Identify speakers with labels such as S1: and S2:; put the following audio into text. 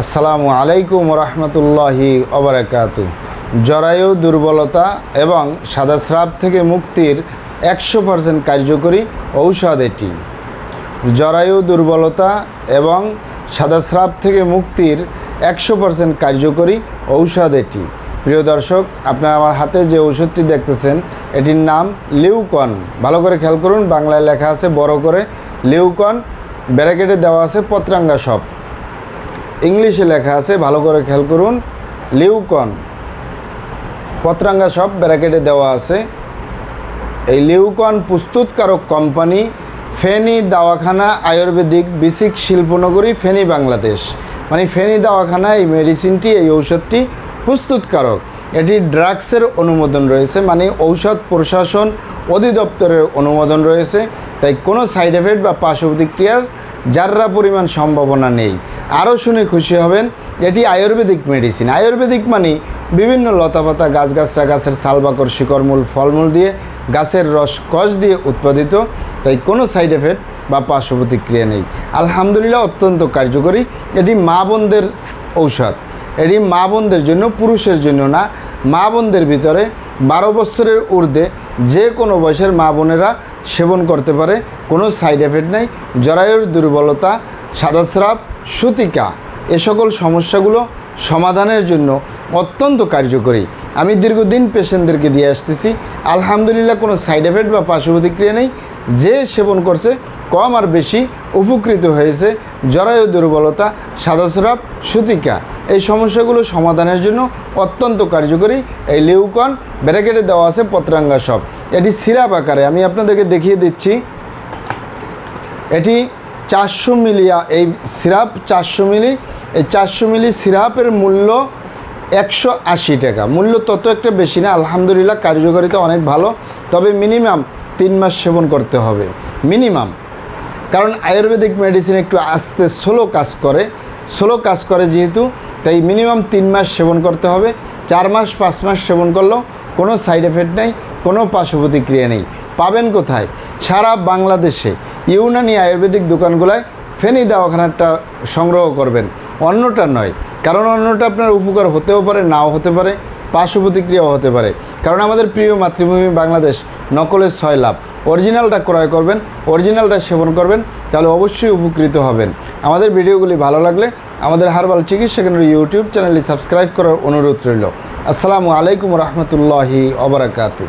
S1: আসসালামু আলাইকুম রহমতুল্লাহি অবরাকাত জরায়ু দুর্বলতা এবং সাদাস্রাব থেকে মুক্তির একশো পার্সেন্ট কার্যকরী ঔষধ এটি। জরায়ু দুর্বলতা এবং সাদাস্রাব থেকে মুক্তির একশো পার্সেন্ট কার্যকরী ঔষধ এটি। প্রিয় দর্শক, আপনারা আমার হাতে যে ঔষধটি দেখতেছেন, এটির নাম লিউকন। ভালো করে খেয়াল করুন, বাংলায় লেখা আছে বড় করে লিউকন ব্যারাকেটে দেওয়া আছে পত্রাঙ্গা সব। ইংলিশে লেখা আছে, ভালো করে খেয়াল করুন, লিউকন। পত্রাঙ্গা সব ব্র্যাকেটে দেওয়া আছে। এই লিউকন প্রস্তুতকারক কোম্পানি ফেনী দাওয়াখানা আয়ুর্বেদিক বিসিক শিল্পনগরী, ফেনী, বাংলাদেশ। মানে ফেনী দাওয়াখানা, এই মেডিসিনটি, এই ঔষধটি প্রস্তুতকারক। এটি ড্রাগসের অনুমোদন রয়েছে মানে ঔষধ প্রশাসন অধিদপ্তরের অনুমোদন রয়েছে। তাই কোনো সাইড এফেক্ট বা পার্শ্ব প্রতিক্রিয়ার যাররা পরিমাণ সম্ভাবনা নেই। আরও শুনে খুশি হবেন, এটি আয়ুর্বেদিক মেডিসিন। আয়ুর্বেদিক মানে বিভিন্ন লতাপাতা, গাছগাছরা গাছের সালবাকর, শিকড়মূল, ফলমূল দিয়ে গাছের রস, কষ দিয়ে উৎপাদিত, তাই কোনো সাইড এফেক্ট বা পার্শ্ব প্রতিক্রিয়া নেই। আলহামদুলিল্লাহ, অত্যন্ত কার্যকরী। এটি মা বোনদের ঔষধ। এটি মা বোনদের জন্য, পুরুষের জন্য না, মা বোনদের ভিতরে বারো বছরের ঊর্ধ্বে যে কোনো বয়সের মা বোনেরা সেবন করতে পারে, কোনো সাইড এফেক্ট নাই। জরায়ুর দুর্বলতা, সাদাস্রাব, সুতিকা, এ সকল সমস্যাগুলো সমাধানের জন্য অত্যন্ত কার্যকরী। আমি দীর্ঘদিন পেশেন্টদেরকে দিয়ে আসতেছি। আলহামদুলিল্লাহ কোনো সাইড এফেক্ট বা পার্শ্ব প্রতিক্রিয়া নেই। যে সেবন করছে কম আর বেশি উপকৃত হয়েছে জরায়ু দুর্বলতা, সাদাস্রাব, সুতিকা। এই সমস্যাগুলো সমাধানের জন্য অত্যন্ত কার্যকরী এই লিউকন ব্র্যাকেটে দেওয়া আছে পত্রাঙ্গা সব। এটি সিরাপ আকারে। আমি আপনাদেরকে দেখিয়ে দিচ্ছি। এটি চারশো মিলি, এই সিরাপ চারশো মিলি, এই চারশো মিলি সিরাপের মূল্য একশো আশি টাকা। মূল্য তত একটা বেশি না, আলহামদুলিল্লাহ কার্যকারিতা অনেক ভালো, তবে মিনিমাম তিন মাস সেবন করতে হবে। মিনিমাম। কারণ আয়ুর্বেদিক মেডিসিন একটু আস্তে স্লো কাজ করে। স্লো কাজ করে যেহেতু, তাই মিনিমাম তিন মাস সেবন করতে হবে। চার মাস, পাঁচ মাস সেবন করলেও কোনো সাইড এফেক্ট নেই, কোনো পার্শ্ব প্রতিক্রিয়া নেই। পাবেন কোথায়? সারা বাংলাদেশে ইউনানি আয়ুর্বেদিক দোকানগুলায় ফেনী দাওয়াখানাটা সংগ্রহ করবেন। অন্যটা নয়, কারণ অন্যটা আপনার উপকার হতেও পারে, নাও হতে পারে পার্শ্ব প্রতিক্রিয়াও হতে পারে। কারণ আমাদের প্রিয় মাতৃভূমি বাংলাদেশ নকলের ছয় লাভ। অরিজিনালটা ক্রয় করবেন, অরিজিনালটা সেবন করবেন, তাহলে অবশ্যই উপকৃত হবেন। আমাদের ভিডিওগুলি ভালো লাগলে আমাদের হারবাল চিকিৎসা কেন্দ্র ইউটিউব চ্যানেলটি সাবস্ক্রাইব করার অনুরোধ রইল। আসসালামু আলাইকুম রহমতুল্লাহি অবরাকাতু